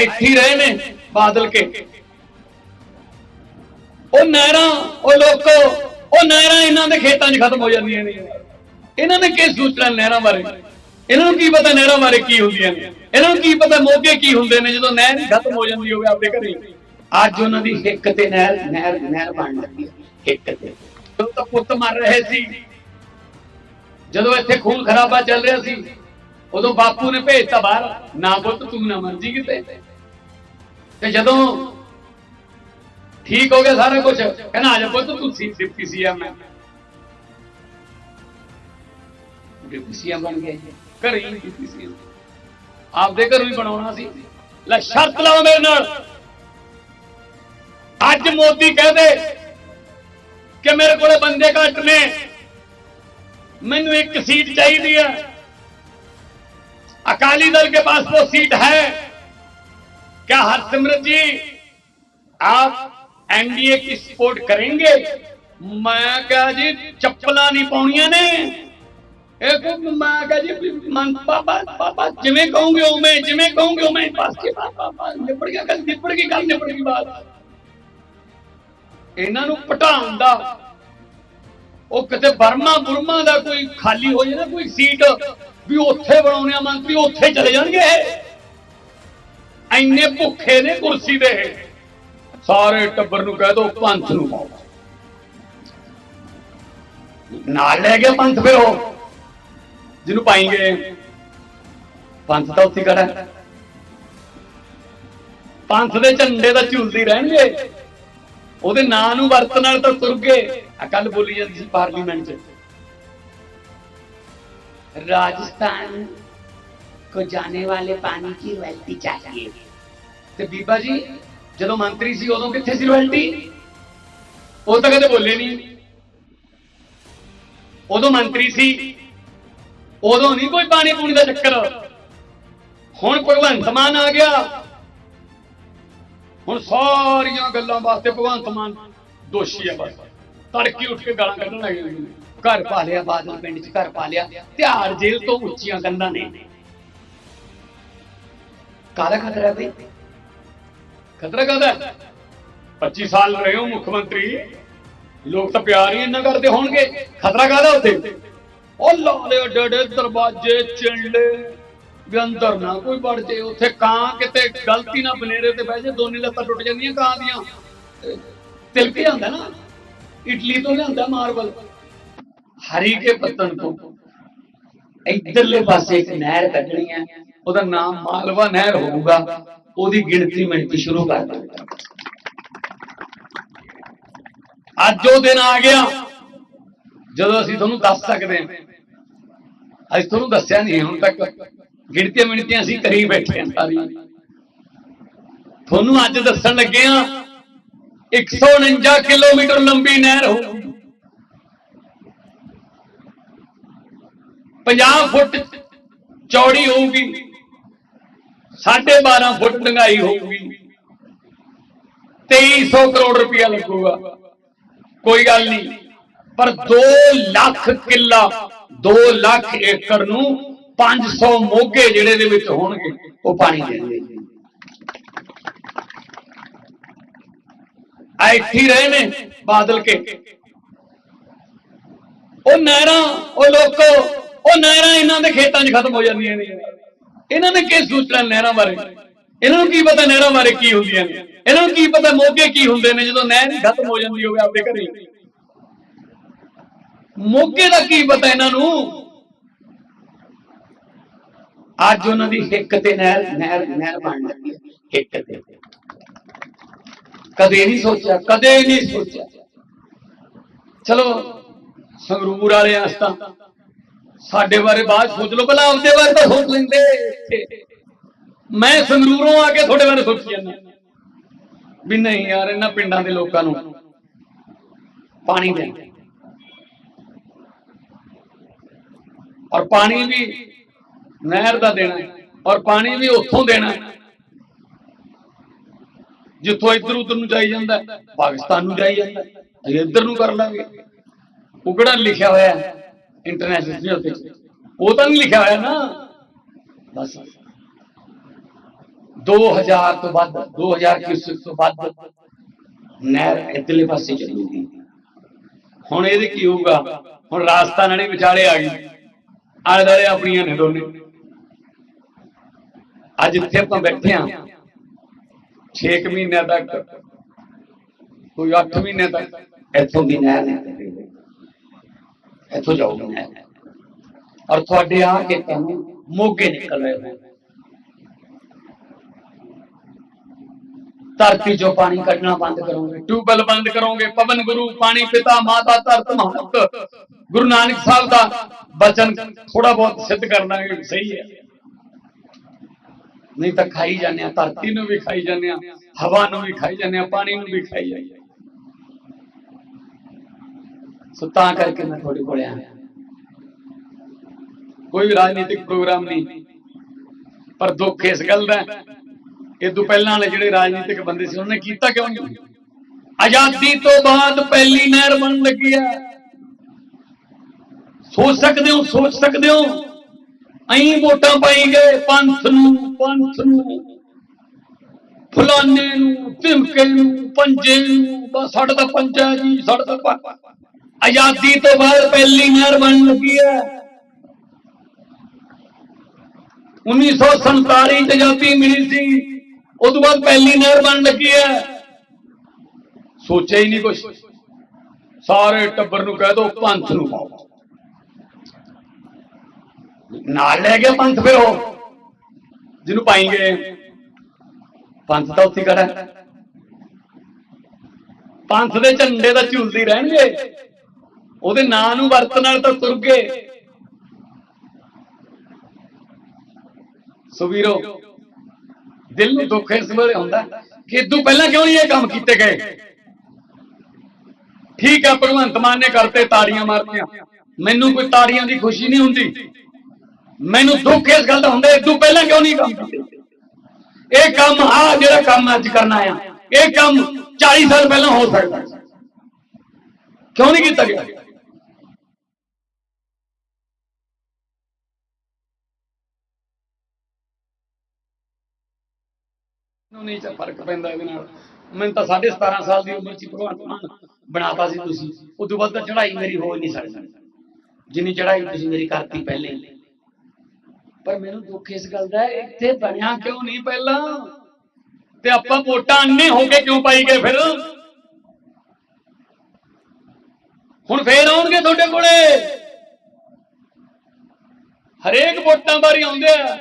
ਇੱਥੇ ਹੀ ਰਹੇ ਨੇ ਬਾਦਲ ਕੇ। ਉਹ ਨਹਿਰਾਂ, ਉਹ ਲੋਕੋ, ਉਹ ਨਹਿਰਾਂ ਇਹਨਾਂ ਦੇ ਖੇਤਾਂ 'ਚ ਖਤਮ ਹੋ ਜਾਂਦੀਆਂ ਨੇ। ਇਹਨਾਂ ਨੇ ਕੀ ਸੋਚਣਾ ਨਹਿਰਾਂ ਬਾਰੇ? ਇਹਨਾਂ ਨੂੰ ਕੀ ਪਤਾ ਨਹਿਰਾਂ ਬਾਰੇ ਕੀ ਹੁੰਦੀਆਂ ਨੇ? ਇਹਨਾਂ ਨੂੰ ਕੀ ਪਤਾ ਮੋਗੇ ਕੀ ਹੁੰਦੇ ਨੇ ਜਦੋਂ ਨਹਿਰ ਖਤਮ ਹੋ ਜਾਂਦੀ ਹੋਵੇ ਆਪਣੇ ਘਰੇ? ਅੱਜ ਉਹਨਾਂ ਦੀ ਹਿੱਕ ਤੇ ਨਹਿਰ ਨਹਿਰ ਨਹਿਰ ਬਣ ਲੱਗੀ ਹਿੱਕ ਤੇ। ਜਦੋਂ ਤਾਂ ਪੁੱਤ ਮਰ ਰਹੇ ਸੀ, ਜਦੋਂ ਇੱਥੇ ਖੂਨ ਖਰਾਬਾ ਚੱਲ ਰਿਹਾ ਸੀ, ਉਦੋਂ ਬਾਪੂ ਨੇ ਭੇਜਤਾ ਬਾਹਰ, ਨਾ ਪੁੱਤ, ਤੂੰ ਨਾ ਮਰ ਜੀ ਕਿਤੇ। ਤੇ ਜਦੋਂ ਠੀਕ ਹੋ ਗਿਆ ਸਾਰਾ ਕੁਝ ਕਹਿੰਦਾ, ਆ ਜਾ ਪੁੱਤ, ਤੂੰ ਡਿਪਟੀ ਸੀਐਮ ਹੈ ਡਿਪਟੀ ਸੀਐਮ ਬਣ ਗਿਆ ਘਰੇ ਹੀ ਡਿਪਟੀ ਸੀਐਮ ਆਪਦੇ ਘਰ ਵੀ ਬਣਾਉਣਾ ਸੀ। ਲੈ, ਸ਼ਰਤ ਲਾਓ ਮੇਰੇ ਨਾਲ। ਅੱਜ ਮੋਦੀ ਕਹਦੇ ਕਿ ਮੇਰੇ ਕੋਲੇ ਬੰਦੇ ਘੱਟ ਨੇ। ਮੈਨੂੰ ਇੱਕ ਸੀਟ ਚਾਹੀਦੀ ਹੈ ਅਕਾਲੀ ਦਲ ਕੇ ਪਾਸ ਉਹ ਸੀਟ ਹੈ। क्या हरसिमरत जी आप एनडीए की सपोर्ट करेंगे मैं क्या जी चप्पला नहीं पाउनिया ने एक मैं क्या जी मन पापा पापा जिमें कहूंगे उमें जिमें कहूंगे उमें पास के पास पापा निपट गया कल निपट गई कल निपट गई बात ਇਹਨਾਂ ਨੂੰ ਪਟਾਉਣ ਦਾ ਉਹ ਕਿਤੇ ਬਰਮਾ ਬੁਰਮਾ ਦਾ ਕੋਈ ਖਾਲੀ ਹੋ ਜਾਏ ਨਾ ਕੋਈ ਸੀਟ ਵੀ ਉੱਥੇ ਬਣਾਉਣੇ ਆ ਮੰਤਰੀ ਉੱਥੇ ਚਲੇ ਜਾਣਗੇ ਇਹ ਐਨੇ ਭੁੱਖੇ ਨੇ ਕੁਰਸੀ ਦੇ। ਸਾਰੇ ਟੱਬਰ ਨੂੰ ਕਹਿ ਦੋ, ਪੰਥ ਨੂੰ ਪਾਓ। ਨਾਲ ਲੈ ਗਿਆ ਪੰਥ ਫਿਰ। ਉਹ ਜਿਹਨੂੰ ਪਾਏਂਗੇ, ਪੰਥ ਤਾਂ ਉੱਥੇ ਖੜਾ ਪੰਥ ਦੇ ਝੰਡੇ ਦਾ ਝੂਲਦੀ ਰਹਿਣਗੇ। ਉਹਦੇ ਨਾਂ ਨੂੰ ਵਰਤਣ ਨਾਲ ਤਾਂ ਤੁਰ ਗਏ ਆ ਕੱਲ ਬੋਲੀ ਜਾਂਦੀ ਸੀ ਪਾਰਲੀਮੈਂਟ 'ਚ। ਰਾਜਸਥਾਨ को जाने वाले पानी की रोयल्टी चाहिए। ਤੇ ਬੀਬਾ ਜੀ ਜਦੋਂ ਮੰਤਰੀ ਸੀ ਉਦੋਂ ਕਿੱਥੇ ਸੀ ਰੋਇਲਟੀ ਉਹ ਤਾਂ ਕਦੇ ਬੋਲੇ ਨਹੀਂ ਉਦੋਂ ਮੰਤਰੀ ਸੀ ਉਦੋਂ ਨਹੀਂ ਕੋਈ ਪਾਣੀ ਪੂਣੀ ਦਾ ਚੱਕਰ ਹੁਣ ਭਗਵੰਤ ਮਾਨ ਆ ਗਿਆ ਹੁਣ ਸਾਰੀਆਂ ਗੱਲਾਂ ਵਾਸਤੇ ਭਗਵੰਤ ਮਾਨ ਦੋਸ਼ੀ ਹੈ ਬਸ ਤੜਕੀ ਉੱਠ ਕੇ ਗੱਲ ਕਰਨ ਲੱਗ ਜਾਂਦੇ ਘਰ ਪਾ ਲਿਆ ਬਾਦਲ ਪਿੰਡ 'ਚ ਘਰ ਪਾ ਲਿਆ ਤਿਹਾਰ ਜੇਲ੍ਹ ਤੋਂ ਉੱਚੀਆਂ ਗੱਲਾਂ ਨੇ ਕਾਹਦਾ ਖਤਰਾ ਹੈ ਬਈ? ਖਤਰਾ ਕਾਹਦਾ ਹੈ? 25 ਸਾਲ ਰਹੇ ਹੋ ਮੁੱਖ ਮੰਤਰੀ। ਲੋਕ ਤਾਂ ਪਿਆਰ ਹੀ ਇੰਨਾ ਕਰਦੇ ਹੋਣਗੇ। ਖਤਰਾ ਕਾਹਦਾ ਉੱਥੇ? ਉਹ ਲਾਲੇ ਡੜੇ ਦਰਵਾਜ਼ੇ ਚਿੰਲੇ ਵੀ ਅੰਦਰ ਨਾ ਕੋਈ ਵੜ ਜੇ। ਉੱਥੇ ਕਾਂ ਕਿਤੇ ਗਲਤੀ ਨਾਲ ਬਨੇਰੇ ਤੇ ਬਹਿ ਜੇ, ਦੋਨੇ ਲੱਤਾਂ ਟੁੱਟ ਜਾਂਦੀਆਂ ਕਾਂ ਦੀਆਂ। ਤਿਲਕ ਜਾਂਦਾ ਨਾ? ਇਟਲੀ ਤੋਂ ਲਿਆਂਦਾ ਮਾਰਬਲ। ਹਰੀ ਕੇ ਪੱਤਨ ਤੋਂ। ਇਧਰਲੇ ਪਾਸੇ ਇੱਕ ਨਹਿਰ ਕੱਢਣੀ ਹੈ। ਉਹਦਾ ਨਾਮ ਮਾਲਵਾ ਨਹਿਰ ਹੋਊਗਾ। ਉਹਦੀ ਗਿਣਤੀ ਮਿੰਟ ਸ਼ੁਰੂ ਕਰ ਦਿੱਤਾ ਅੱਜ ਉਹ ਦਿਨ ਆ ਗਿਆ। ਜਦੋਂ ਅਸੀਂ ਤੁਹਾਨੂੰ ਦੱਸ ਸਕਦੇ ਹਾਂ। ਅੱਜ ਤੁਹਾਨੂੰ ਦੱਸਿਆ ਨਹੀਂ ਹੁਣ ਤੱਕ। ਗਿਣਤੀਆਂ ਮਿਣਤੀਆਂ ਅਸੀਂ ਕਰੀ ਬੈਠੇ ਹਾਂ ਸਾਰੀਆਂ ਤੁਹਾਨੂੰ ਅੱਜ ਦੱਸਣ ਲੱਗੇ ਆ 149 ਕਿਲੋਮੀਟਰ ਲੰਬੀ ਨਹਿਰ ਹੋਊਗੀ 50 ਫੁੱਟ ਚੌੜੀ ਹੋਊਗੀ। 12.5 ਫੁੱਟ ਡੰਗਾਈ ਹੋਊਗੀ। 2300 ਕਰੋੜ ਰੁਪਇਆ ਲੱਗੂਗਾ। ਕੋਈ ਗੱਲ ਨਹੀਂ। ਪਰ 2 ਲੱਖ ਕਿੱਲਾ 2 ਲੱਖ ਏਕੜ ਨੂੰ 500 ਮੋਗੇ ਜਿਹੜੇ ਦੇ ਵਿੱਚ ਹੋਣਗੇ, ਉਹ ਪਾਣੀ ਦੇਣਗੇ। ਆ ਇੱਥੇ ਰਹੇ ਨੇ ਬਾਦਲ ਕੇ। ਉਹ ਨਹਿਰਾਂ, ਉਹ ਲੋਕੋ, ਉਹ ਨਹਿਰਾਂ ਇਹਨਾਂ ਦੇ ਖੇਤਾਂ 'ਚ ਖਤਮ ਹੋ ਜਾਂਦੀਆਂ ਨੇ। ਇਹਨਾਂ ਨੇ ਕੀ ਸੋਚਣਾ ਨਹਿਰਾਂ ਬਾਰੇ? ਇਹਨਾਂ ਨੂੰ ਕੀ ਪਤਾ ਨਹਿਰਾਂ ਬਾਰੇ ਕੀ ਹੁੰਦੀਆਂ ਨੇ? ਇਹਨਾਂ ਨੂੰ ਕੀ ਪਤਾ ਮੋਗੇ ਕੀ ਹੁੰਦੇ ਨੇ ਜਦੋਂ ਨਹਿਰ ਖਤਮ ਹੋ ਜਾਂਦੀ ਹੋਵੇ ਆਪਣੇ ਘਰੇ? ਮੋਗੇ ਦਾ ਕੀ ਪਤਾ ਇਹਨਾਂ ਨੂੰ? ਅੱਜ ਉਹਨਾਂ ਦੀ ਹਿੱਕ ਤੇ ਨਹਿਰ ਨਹਿਰ ਨਹਿਰ ਬਣ ਲੱਗੀ ਹੈ, ਹਿੱਕ ਤੇ। ਕਦੇ ਨਹੀਂ ਸੋਚਿਆ, ਕਦੇ ਨਹੀਂ ਸੋਚਿਆ। ਚਲੋ ਸੰਗਰੂਰ ਵਾਲੇ ਆਸਤਾ ਸਾਡੇ ਬਾਰੇ ਬਾਅਦ ਸੋਚ ਲਓ ਪਹਿਲਾਂ ਆਪਦੇ ਬਾਰੇ ਤਾਂ ਸੋਚ ਲੈਂਦੇ। ਮੈਂ ਸੰਗਰੂਰੋਂ ਆ ਕੇ ਤੁਹਾਡੇ ਬਾਰੇ ਸੋਚੀ ਜਾਂਦਾ। ਵੀ ਨਹੀਂ ਯਾਰ, ਇਹਨਾਂ ਪਿੰਡਾਂ ਦੇ ਲੋਕਾਂ ਨੂੰ ਪਾਣੀ ਦੇ। ਔਰ ਪਾਣੀ ਵੀ ਨਹਿਰ ਦਾ ਦੇਣਾ ਔਰ ਪਾਣੀ ਵੀ ਉੱਥੋਂ ਦੇਣਾ ਜਿੱਥੋਂ ਇੱਧਰ ਉੱਧਰ ਨੂੰ ਜਾਈ ਜਾਂਦਾ ਪਾਕਿਸਤਾਨ ਨੂੰ ਜਾਈ ਜਾਂਦਾ ਇੱਧਰ ਨੂੰ ਕਰ ਲਾਂਗੇ। ਉਹ ਕਿਹੜਾ ਲਿਖਿਆ ਹੋਇਆ ਹੈ? ਇੰਟਰਨੈਸ਼ਨਲ ਸਮਝੌਤੇ 'ਚ ਉਹ ਤਾਂ ਨਹੀਂ ਲਿਖਿਆ ਹੋਇਆ ਨਾ। ਬਸ। 2000 ਤੋਂ ਵੱਧ 2000 ਕਿਊਸੈਕ ਤੋਂ ਵੱਧ ਨਹਿਰ ਇੱਧਰਲੇ ਪਾਸੇ ਚੱਲੂਗੀ। ਹੁਣ ਇਹਦੇ ਕੀ ਹੋਊਗਾ? ਹੁਣ ਰਾਜਸਥਾਨ ਵਾਲੀ ਵਿਚਾਲੇ ਆ ਗਈ ਆਲੇ ਦੁਆਲੇ ਆਪਣੀਆਂ ਨੇ ਦੋਨੇ। ਅੱਜ ਇੱਥੇ ਆਪਾਂ ਬੈਠੇ ਆ 6 ਮਹੀਨਿਆਂ ਤੱਕ, ਕੋਈ 8 ਮਹੀਨਿਆਂ ਤੱਕ ਇੱਥੋਂ ਦੀ ਨਹਿਰ ਨਿਕਲੇਗੀ ਇੱਥੋਂ ਜਾਊਗੀ ਨਹਿਰ ਔਰ ਤੁਹਾਡੇ ਆ ਕੇ ਤੁਹਾਨੂੰ ਮੋਗੇ ਨਿਕਲ ਰਹੇ ਹੋ। ਧਰਤੀ ਚੋਂ ਪਾਣੀ ਕੱਢਣਾ ਬੰਦ ਕਰੋਗੇ। ਟਿਊਬਵੈਲ ਬੰਦ ਕਰੋਗੇ। ਪਵਨ ਗੁਰੂ, ਪਾਣੀ ਪਿਤਾ, ਮਾਤਾ, ਧਰਤ, ਮਹਤ। ਗੁਰੂ ਨਾਨਕ ਸਾਹਿਬ ਦਾ ਬਚਨ ਥੋੜਾ ਬਹੁਤ ਸਿੱਧ ਕਰਨਾ ਇਹ ਸਹੀ ਹੈ। ਨਹੀਂ ਤਾਂ ਖਾਈ ਜਾਂਦੇ ਆ ਧਰਤੀ ਨੂੰ ਵੀ ਖਾਈ ਜਾਂਦੇ ਆ ਹਵਾ ਨੂੰ ਵੀ ਖਾਈ ਜਾਂਦੇ ਆ ਪਾਣੀ ਨੂੰ ਵੀ ਖਾਈ ਜਾਂਦੇ ਆ ਸੋ ਤਾਂ ਕਰਕੇ ਮੈਂ ਤੁਹਾਡੇ ਕੋਲ ਆਇਆ। ਕੋਈ ਵੀ ਰਾਜਨੀਤਿਕ ਪ੍ਰੋਗਰਾਮ ਨਹੀਂ, ਪਰ ਦੁੱਖ ਇਸ ਗੱਲ ਦਾ ਇਹ ਤੋਂ ਪਹਿਲਾਂ ਵਾਲੇ ਜਿਹੜੇ ਰਾਜਨੀਤਿਕ ਬੰਦੇ ਸੀ, ਉਹਨੇ ਕੀਤਾ ਕਿਉਂ ਨਹੀਂ? ਆਜ਼ਾਦੀ ਤੋਂ ਬਾਅਦ ਪਹਿਲੀ ਨਹਿਰ ਬਣ ਲੱਗੀ ਹੈ। ਸੋਚ ਸਕਦੇ ਹੋ, ਸੋਚ ਸਕਦੇ ਹੋ? ਅਹੀਂ ਵੋਟਾਂ ਪਾਈ ਗਏ, ਪੰਥ ਨੂੰ ਪੰਥ ਨੂੰ। ਫਲਾਨੇ ਨੂੰ ਧਿਮਕੇ ਨੂੰ, ਪੰਜੇ ਨੂੰ, ਬਸ ਸਾਡਾ ਤਾਂ ਪੰਜਾ ਜੀ ਸਾਡਾ ਤਾਂ ਆਜ਼ਾਦੀ ਤੋਂ ਬਾਅਦ ਪਹਿਲੀ ਨਹਿਰ ਬਣ ਲੱਗੀ ਹੈ। 1947 ਚ ਆਜ਼ਾਦੀ ਮਿਲੀ ਸੀ। ਉਸ ਤੋਂ ਬਾਅਦ ਪਹਿਲੀ ਨਹਿਰ ਬਣ ਲੱਗੀ ਹੈ। ਸੋਚਿਆ ਹੀ ਨਹੀਂ ਕੁਛ। ਸਾਰੇ ਟੱਬਰ ਨੂੰ ਕਹਿ ਦੋ, ਪੰਥ ਨੂੰ ਪਾਓ। ਨਾਲ ਲੈ ਗਿਆ ਪੰਥ ਫਿਰ ਉਹ, ਜਿਹਨੂੰ ਪਾਏਂਗੇ ਪੰਥ ਤਾਂ ਉੱਥੇ ਖੜਾ ਪੰਥ ਦੇ ਝੰਡੇ ਤਾਂ ਝੂਲਦੀ ਰਹਿਣਗੇ। ਉਹਦੇ ਨਾਂ ਨੂੰ ਵਰਤਣ ਨਾਲ ਤਾਂ ਤੁਰ ਗਏ। ਸੋ ਵੀਰੋ, ਦਿਲ ਨੂੰ ਦੁੱਖ ਇਸ ਵੇਲੇ ਹੁੰਦਾ ਕਿ ਇਦੋਂ ਪਹਿਲਾਂ ਕਿਉਂ ਨਹੀਂ ਇਹ ਕੰਮ ਕੀਤੇ ਗਏ? ਠੀਕ ਹੈ ਭਗਵੰਤ ਮਾਨ ਨੇ ਕਰਤੇ ਤਾੜੀਆਂ ਮਾਰਤੀਆਂ ਮੈਨੂੰ ਕੋਈ ਤਾੜੀਆਂ ਦੀ ਖੁਸ਼ੀ ਨਹੀਂ ਹੁੰਦੀ। ਮੈਨੂੰ ਦੁੱਖ ਇਸ ਗੱਲ ਦਾ ਹੁੰਦਾ, ਇਦੋਂ ਪਹਿਲਾਂ ਕਿਉਂ ਨਹੀਂ ਕੰਮ ਕੀਤੇ ਇਹ ਕੰਮ ਆ ਜਿਹੜਾ ਕੰਮ ਅੱਜ ਕਰਨਾ ਆ, ਇਹ ਕੰਮ 40 ਸਾਲ ਪਹਿਲਾਂ ਹੋ ਸਕਦਾ। ਕਿਉਂ ਨਹੀਂ ਕੀਤਾ ਗਿਆ? ਨੂੰ ਨਹੀਂ ਚ ਫ਼ਰਕ ਪੈਂਦਾ ਇਹਦੇ ਨਾਲ। ਮੈਨੂੰ ਤਾਂ 17.5 ਸਾਲ ਦੀ ਉਮਰ ਚ ਹੀ ਮਾਨ ਬਣਾਤਾ ਸੀ ਤੁਸੀਂ। ਉਸ ਬਾਅਦ ਤਾਂ ਚੜ੍ਹਾਈ ਮੇਰੀ ਹੋ ਨਹੀਂ ਸਕਦੀ। ਜਿੰਨੀ ਚੜ੍ਹਾਈ ਤੁਸੀਂ ਮੇਰੀ ਕਰਤੀ ਪਹਿਲੇ ਪਰ ਮੈਨੂੰ ਦੁੱਖ ਇਸ ਗੱਲ ਦਾ ਇੱਥੇ ਬਣਿਆ ਕਿਉਂ ਨਹੀਂ ਪਹਿਲਾਂ? ਤੇ ਆਪਾਂ ਵੋਟਾਂ ਅੰਨੇ ਹੋ ਕੇ ਕਿਉਂ ਪਾਈ ਗਏ ਫਿਰ? ਹੁਣ ਫੇਰ ਆਉਣਗੇ ਤੁਹਾਡੇ ਕੋਲੇ? ਹਰੇਕ ਵੋਟਾਂ ਬਾਰੇ ਆਉਂਦੇ ਆ।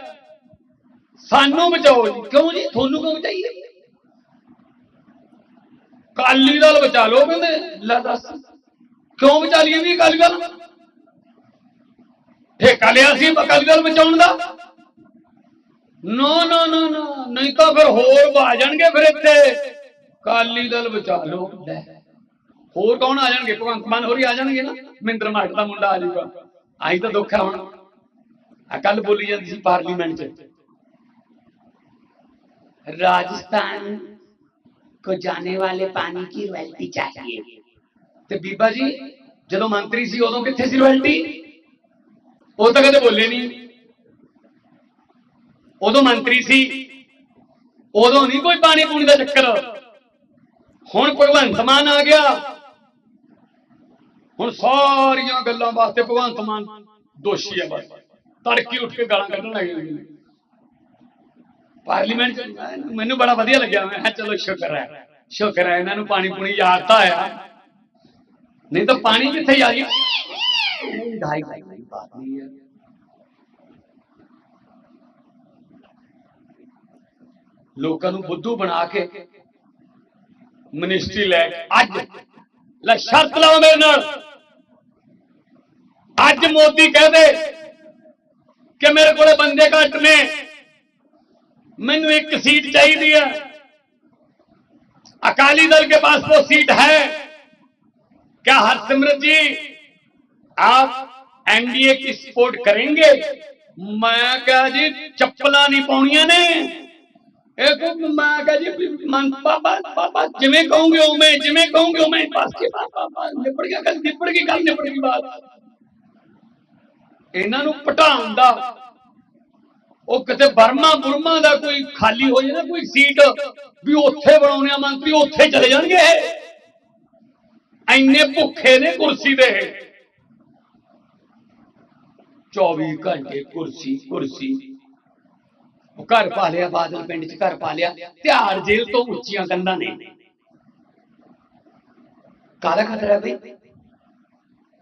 ਸਾਨੂੰ ਬਚਾਓ ਜੀ। ਕਿਉਂ ਜੀ? ਤੁਹਾਨੂੰ ਕਿਉਂ ਬਚਾਈਏ? ਕਾਲੀ ਦਲ ਬਚਾ ਲਓ ਕਹਿੰਦੇ। ਲੈ ਦੱਸ। ਕਿਉਂ ਬਚਾ ਲਈਏ ਵੀ ਕਾਲੀ ਦਲ? ਠੇਕਾ ਲਿਆ ਸੀ ਅਕਾਲੀ ਦਲ ਬਚਾਉਣ ਦਾ। ਨੋ ਨੋ ਨੋ ਨੋ। ਨਹੀਂ ਤਾਂ ਫਿਰ ਹੋਰ ਆ ਜਾਣਗੇ ਫਿਰ ਇੱਥੇ। ਕਾਲੀ ਦਲ ਬਚਾ ਲਓ। ਹੋਰ ਕੌਣ ਆ ਜਾਣਗੇ? ਭਗਵੰਤ ਮਾਨ ਹੋਰੀ ਆ ਜਾਣਗੇ ਨਾ। ਮਹਿੰਦਰ ਮਾਟ ਦਾ ਮੁੰਡਾ ਆ ਜਾਊਗਾ। ਆਈ ਤਾਂ ਦੁੱਖ ਹੈ ਹੁਣ। ਆ ਕੱਲ ਬੋਲੀ ਜਾਂਦੀ ਸੀ ਪਾਰਲੀਮੈਂਟ 'ਚ। राजस्थान को जाने वाले पानी की रॉयल्टी चाहिए। ਤੇ ਬੀਬਾ ਜੀ ਜਦੋਂ ਮੰਤਰੀ ਸੀ ਉਦੋਂ ਕਿੱਥੇ ਸੀ ਰੋਇਲਟੀ ਉਹ ਤਾਂ ਕਦੇ ਬੋਲੇ ਨਹੀਂ ਉਦੋਂ ਮੰਤਰੀ ਸੀ ਉਦੋਂ ਨਹੀਂ ਕੋਈ ਪਾਣੀ ਪੂਣੀ ਦਾ ਚੱਕਰ ਹੁਣ ਭਗਵੰਤ ਮਾਨ ਆ ਗਿਆ ਹੁਣ ਸਾਰੀਆਂ ਗੱਲਾਂ ਵਾਸਤੇ ਭਗਵੰਤ ਮਾਨ ਦੋਸ਼ੀ ਹੈ ਬਸ ਤੜਕੀ ਉੱਠ ਕੇ ਗਾਲਾਂ ਕੱਢਣ ਲੱਗ ਪਾਰਲੀਮੈਂਟ ਚ ਮੈਨੂੰ ਬੜਾ ਵਧੀਆ ਲੱਗਿਆ। ਮੈਂ ਕਿਹਾ ਚਲੋ ਸ਼ੁਕਰ ਹੈ ਸ਼ੁਕਰ ਹੈ, ਇਹਨਾਂ ਨੂੰ ਪਾਣੀ ਪੂਣੀ ਯਾਦ ਤਾਂ ਆਇਆ। ਨਹੀਂ ਤਾਂ ਪਾਣੀ ਕਿੱਥੇ ਜਾ ਗਿਆ? ਢਾਈ ਢਾਈ ਬਾਤ ਨਹੀਂ ਹੈ। ਲੋਕਾਂ ਨੂੰ ਬੁੱਧੂ ਬਣਾ ਕੇ ਮਿਨਿਸਟਰੀ ਲੈ ਕੇ ਅੱਜ, ਲੈ ਸ਼ਰਤ ਲਾਓ ਮੇਰੇ ਨਾਲ। ਅੱਜ ਮੋਦੀ ਕਹਦੇ ਕਿ ਮੇਰੇ ਕੋਲੇ ਬੰਦੇ ਘੱਟ ਨੇ। ਮੈਨੂੰ एक सीट चाहिए है अकाली दल के पास वो सीट है क्या हरसिमरत जी आप एनडीए की सपोर्ट करेंगे मैं क्या जी चप्पला नहीं पाउनिया ने एक मैं क्या जी मन पापा पापा जिमें कहूंगे मैं जिमें कहूंगे मैं पास के पापा निपड़ गया गल निपड़ गई गल निपड़ गई बात इन्हों पटाउन का ਉਹ ਕਿਤੇ ਬਰਮਾ ਬੁਰਮਾ ਦਾ ਕੋਈ ਖਾਲੀ ਹੋ ਜਾਏ ਕੋਈ ਸੀਟ ਵੀ ਉੱਥੇ ਬਣਾਉਣੇ ਆ ਮੰਤਰੀ, ਉੱਥੇ ਚਲੇ ਜਾਣਗੇ ਇਹ। ਐਨੇ ਭੁੱਖੇ ਨੇ ਕੁਰਸੀ ਦੇ ਇਹ। 24 ਘੰਟੇ ਕੁਰਸੀ ਕੁਰਸੀ ਉਹ ਘਰ ਪਾ ਲਿਆ, ਬਾਦਲ ਪਿੰਡ 'ਚ ਘਰ ਪਾ ਲਿਆ ਤਿਹਾੜ ਜੇਲ੍ਹ ਤੋਂ ਉੱਚੀਆਂ ਕੰਧਾਂ ਨੇ ਕਾਹਦਾ ਖਤਰਾ ਹੈ ਬਈ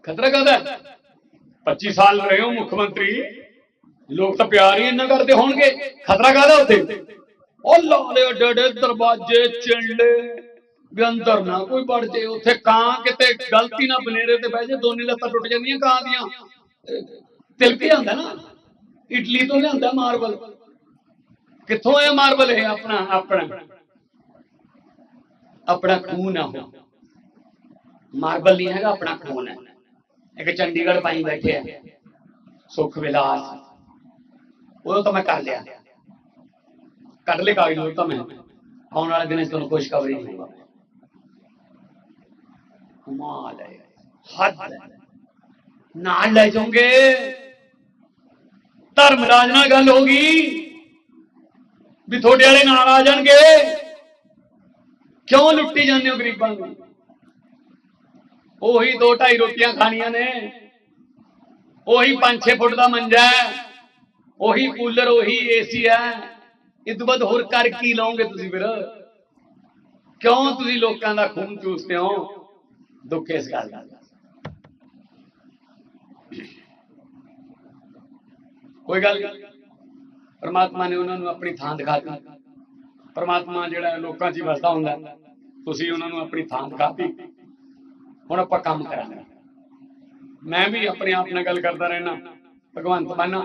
ਖਤਰਾ ਕਾਹਦਾ ਹੈ? 25 ਸਾਲ ਰਹੇ ਹੋ ਮੁੱਖ ਮੰਤਰੀ ਲੋਕ ਤਾਂ ਪਿਆਰ ਹੀ ਇੰਨਾ ਕਰਦੇ ਹੋਣਗੇ। ਖਤਰਾ ਕਾਹਦਾ ਉੱਥੇ? ਉਹ ਲਾਲੇ ਡੜੇ ਦਰਵਾਜ਼ੇ ਚਿੰਡੇ। ਵੀ ਅੰਦਰ ਨਾ ਕੋਈ ਵੜ ਜੇ। ਉੱਥੇ ਕਾਂ ਕਿਤੇ ਗਲਤੀ ਨਾਲ ਬਨੇਰੇ ਤੇ ਬਹਿ ਜੇ, ਦੋਨੇ ਲੱਤਾਂ ਟੁੱਟ ਜਾਂਦੀਆਂ ਕਾਂ ਦੀਆਂ। ਅਹ ਤਿਲਕ ਨਾ। ਇਟਲੀ ਤੋਂ ਲਿਆਂਦਾ ਮਾਰਬਲ। ਕਿੱਥੋਂ ਆਇਆ ਮਾਰਬਲ ਇਹ ਆਪਣਾ? ਆਪਣਾ। ਆਪਣਾ ਖੂਨ ਆ ਮਾਰਬਲ ਨਹੀਂ ਹੈਗਾ, ਆਪਣਾ ਖੂਨ ਹੈ। ਇੱਕ ਚੰਡੀਗੜ੍ਹ ਪਾਈ ਬੈਠੇ ਆ। ਸੁਖ ਵਿਲਾਸ। ਉਦੋਂ ਤਾਂ ਮੈਂ ਕਰ ਲਿਆ। ਕੱਢ ਲੈ ਕਾਗਜ਼ ਉਹ ਤਾਂ ਮੈਂ। ਆਉਣ ਵਾਲੇ ਦਿਨਾਂ 'ਚ ਤੁਹਾਨੂੰ ਖੁਸ਼ਖਬਰੀ ਦੂੰਗਾ ਕਮਾਲ ਹੈ। ਹੱਦ ਨਾਲ ਲੈ ਜਾਓਗੇ। ਧਰਮਰਾਜ ਨਾਲ ਗੱਲ ਹੋ ਗਈ। ਵੀ ਤੁਹਾਡੇ ਵਾਲੇ ਨਾਲ ਆ ਜਾਣਗੇ। ਕਿਉਂ ਲੁੱਟੀ ਜਾਂਦੇ ਹੋ ਗਰੀਬਾਂ ਨੂੰ? ਉਹੀ ਦੋ ਢਾਈ ਰੋਟੀਆਂ ਖਾਣੀਆਂ ਨੇ। ਉਹੀ 5-6 ਫੁੱਟ ਦਾ ਮੰਜਾ ਹੈ। ਉਹੀ ਕੂਲਰ, ਉਹੀ ਏਸੀ ਹੈ। ਇਹ ਤੋਂ ਬਾਅਦ ਹੋਰ ਕਰ ਕੀ ਲਓਗੇ ਤੁਸੀਂ ਫਿਰ? ਕਿਉਂ ਤੁਸੀਂ ਲੋਕਾਂ ਦਾ ਖੂਨ ਚੂਸਦੇ ਹੋ? ਦੁੱਖ ਇਸ ਗੱਲ ਦਾ। ਕੋਈ ਗੱਲ ਪਰਮਾਤਮਾ ਨੇ ਉਹਨਾਂ ਨੂੰ ਆਪਣੀ ਥਾਂ ਦਿਖਾਤੀ ਪਰਮਾਤਮਾ ਜਿਹੜਾ ਲੋਕਾਂ 'ਚ ਹੀ ਵਸਦਾ ਹੁੰਦਾ। ਤੁਸੀਂ ਉਹਨਾਂ ਨੂੰ ਆਪਣੀ ਥਾਂ ਦਿਖਾਤੀ ਹੁਣ ਆਪਾਂ ਕੰਮ ਕਰਾਂਗੇ। ਮੈਂ ਵੀ ਆਪਣੇ ਆਪ ਨਾਲ ਗੱਲ ਕਰਦਾ ਰਹਿਣਾ ਭਗਵੰਤ ਮਾਨਾ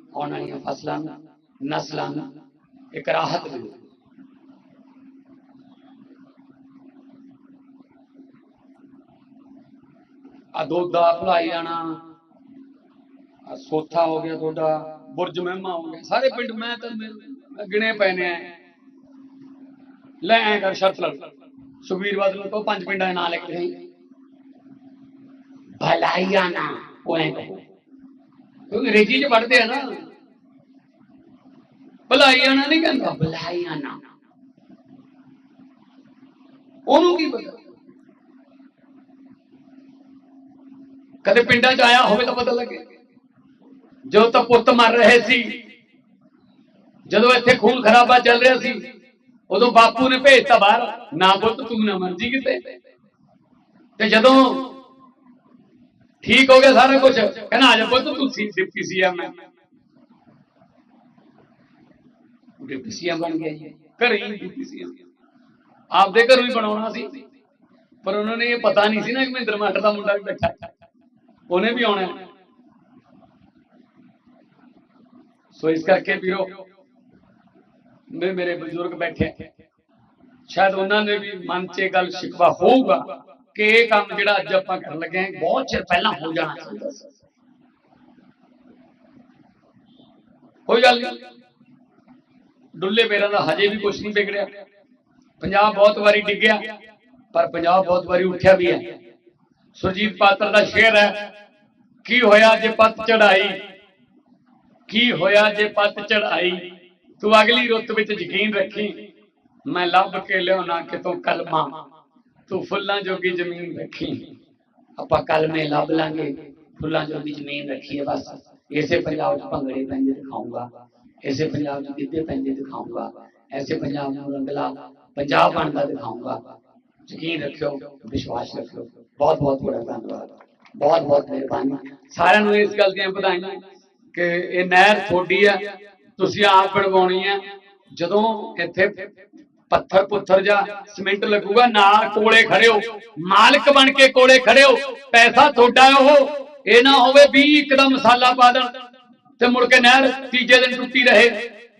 ਆਉਣ ਵਾਲੀਆਂ ਫਸਲਾਂ ਨੂੰ, ਨਸਲਾਂ ਨੂੰ, ਇੱਕ ਰਾਹਤ ਮਿਲੂ। ਆ ਦੁੱਧ ਭਲਾਈ ਜਾਣਾ ਆ ਸੋਥਾ ਹੋ ਗਿਆ ਤੁਹਾਡਾ, ਬੁਰਜ ਮਹਿਮਾ ਹੋ ਗਿਆ, ਸਾਰੇ ਪਿੰਡ ਮੈਂ ਤਾਂ ਮੈਂ ਗਿਣੇ ਪਏ ਨੇ ਲੈ ਐ ਕਰ ਸ਼ਰਤ ਲਾ ਸੁਖਵੀਰ ਬਾਦਲ ਤੋਂ ਪੰਜ ਪਿੰਡਾਂ ਦੇ ਨਾਂ ਲਿਖ ਦੇ ਭਲਾਈਆਂ ਨਾ ਉਹ ਐ ਕਹੋ। ਕਿਉਂਕਿ ਅੰਗਰੇਜ਼ੀ ਚ ਪੜ੍ਹਦੇ ਆ ਨਾ। ਭਲਾਈਆਂ ਨਾ ਨਹੀਂ ਕਹਿੰਦਾ। ਭਲਾਈਆਂ ਨਾ ਉਹਨੂੰ ਕੀ ਪਤਾ? ਕਦੇ ਪਿੰਡਾਂ 'ਚ ਆਇਆ ਹੋਵੇ ਤਾਂ ਪਤਾ ਲੱਗੇ। ਜਦੋਂ ਤਾਂ ਪੁੱਤ ਮਰ ਰਹੇ ਸੀ ਜਦੋਂ ਇੱਥੇ ਖੂਨ ਖਰਾਬਾ ਚੱਲ ਰਿਹਾ ਸੀ ਉਦੋਂ ਬਾਪੂ ਨੇ ਭੇਜਤਾ ਬਾਹਰ ਨਾ ਪੁੱਤ ਤੂੰ ਨਾ ਮਰਜ਼ੀ ਕਿਤੇ। ਤੇ ਜਦੋਂ ਠੀਕ ਹੋ ਗਿਆ ਸਾਰਾ ਕੁਝ ਕਹਿੰਦਾ ਆ ਜਾ ਪੁੱਤ ਤੂੰ ਸੀ ਡਿਪਟੀ ਸੀਐਮ ਹੈ ਡਿਪਟੀ ਸੀਐਮ ਬਣ ਗਿਆ ਜੀ ਘਰੇ ਹੀ ਡਿਪਟੀ ਸੀਐਮ ਆਪਦੇ ਘਰੋਂ ਹੀ ਬਣਾਉਣਾ ਸੀ ਪਰ ਉਹਨਾਂ ਨੇ ਇਹ ਪਤਾ ਨਹੀਂ ਸੀ ਨਾ ਕਿ ਮਹਿੰਦਰ ਮਾਟਰ ਦਾ ਮੁੰਡਾ ਵੀ ਬੈਠਾ। ਉਹਨੇ ਵੀ ਆਉਣਾ। ਸੋ ਇਸ ਕਰਕੇ ਵੀਰੋ ਮੇ ਮੇਰੇ ਬਜ਼ੁਰਗ ਬੈਠੇ। ਸ਼ਾਇਦ ਉਹਨਾਂ ਨੇ ਵੀ ਮਨ 'ਚ ਇਹ ਗੱਲ ਸ਼ਿਕਵਾ ਹੋਊਗਾ ਕਿ ਇਹ ਕੰਮ ਜਿਹੜਾ ਅੱਜ ਆਪਾਂ ਕਰਨ ਲੱਗੇ ਹਾਂ, ਬਹੁਤ ਚਿਰ ਪਹਿਲਾਂ ਹੋ ਜਾਣਾ। ਚਾਹੀਦਾ ਸੀ ਕੋਈ ਗੱਲ ਨਹੀਂ। ਡੁੱਲੇ ਬੇਰਾਂ ਦਾ ਹਜੇ ਵੀ ਕੁਝ ਨਹੀਂ ਵਿਗੜਿਆ। ਪੰਜਾਬ ਬਹੁਤ ਵਾਰੀ ਡਿੱਗਿਆ, ਪਰ ਪੰਜਾਬ ਬਹੁਤ ਵਾਰੀ ਉੱਠਿਆ ਵੀ ਹੈ। ਸੁਰਜੀਤ ਪਾਤਰ ਦਾ ਸ਼ੇਰ ਹੈ, ਕੀ ਹੋਇਆ ਜੇ ਪੱਤ ਚੜਾਈ ਕੀ ਹੋਇਆ ਜੇ ਪੱਤ ਚੜਾਈ ਤੂੰ ਅਗਲੀ ਰੁੱਤ ਵਿੱਚ ਯਕੀਨ ਰੱਖੀ। ਮੈਂ ਲੱਭ ਕੇ ਲਿਆਉਣਾ ਕਿਤੋਂ ਕਲਮਾ। ਤੂੰ ਫੁੱਲਾਂ ਜੋਗੀ ਜ਼ਮੀਨ ਰੱਖੀ। ਆਪਾਂ ਕੱਲ ਮੈਂ ਲੱਭ ਲਾਂਗੇ ਫੁੱਲਾਂ ਜੋਗੀ ਜ਼ਮੀਨ ਰੱਖੀਏ ਬਸ। ਇਸੇ ਪੰਜਾਬ 'ਚ ਭੰਗੜੇ ਪੈਂਦੇ ਦਿਖਾਊਂਗਾ। ਇਸੇ ਪੰਜਾਬ 'ਚ ਗਿੱਧੇ ਪੈਂਦੇ ਦਿਖਾਊਂਗਾ। ਐਸੇ ਪੰਜਾਬ ਨੂੰ ਰੰਗਲਾ ਪੰਜਾਬ ਬਣਦਾ ਦਿਖਾਊਂਗਾ। ਯਕੀਨ ਰੱਖਿਓ, ਵਿਸ਼ਵਾਸ ਰੱਖਿਓ। ਬਹੁਤ ਬਹੁਤ ਬੜਾ ਧੰਨਵਾਦ। ਬਹੁਤ ਬਹੁਤ ਮਿਹਰਬਾਨੀ। ਸਾਰਿਆਂ ਨੂੰ ਇਸ ਗੱਲ ਦੀਆਂ ਵਧਾਈਆਂ ਕਿ ਇਹ ਨਹਿਰ ਥੋੜੀ ਆ ਤੁਸੀਂ ਆਪ ਬਣਵਾਉਣੀ ਆ ਜਦੋਂ ਇੱਥੇ ਪੱਥਰ ਪੁੱਥਰ ਜਾਂ ਸਿਮੈਂਟ ਲੱਗੂਗਾ, ਨਾਲ ਕੋਲੇ ਖੜੇ ਹੋ। ਮਾਲਕ ਬਣ ਕੇ ਕੋਲੇ ਖੜੇ ਹੋ। ਪੈਸਾ ਤੁਹਾਡਾ ਉਹ, ਇਹ ਨਾ ਹੋਵੇ ਵੀ ਇੱਕਦਮ ਮਸਾਲਾ ਪਾ ਦੇਣ ਤੇ ਮੁੜ ਕੇ ਨਹਿਰ ਤੀਜੇ ਦਿਨ ਟੁੱਟੀ ਰਹੇ।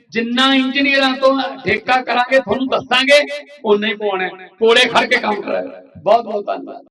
ਜਿੰਨਾ ਇੰਜੀਨੀਅਰਾਂ ਤੋਂ ਠੇਕਾ ਕਰਾਂਗੇ, ਤੁਹਾਨੂੰ ਦੱਸਾਂਗੇ ਉਨਾ ਹੀ ਪਵਾਉਣਾ ਕੋਲੇ ਖੜ ਕੇ ਕੰਮ ਕਰਾਇਆ ਬਹੁਤ ਬਹੁਤ ਧੰਨਵਾਦ।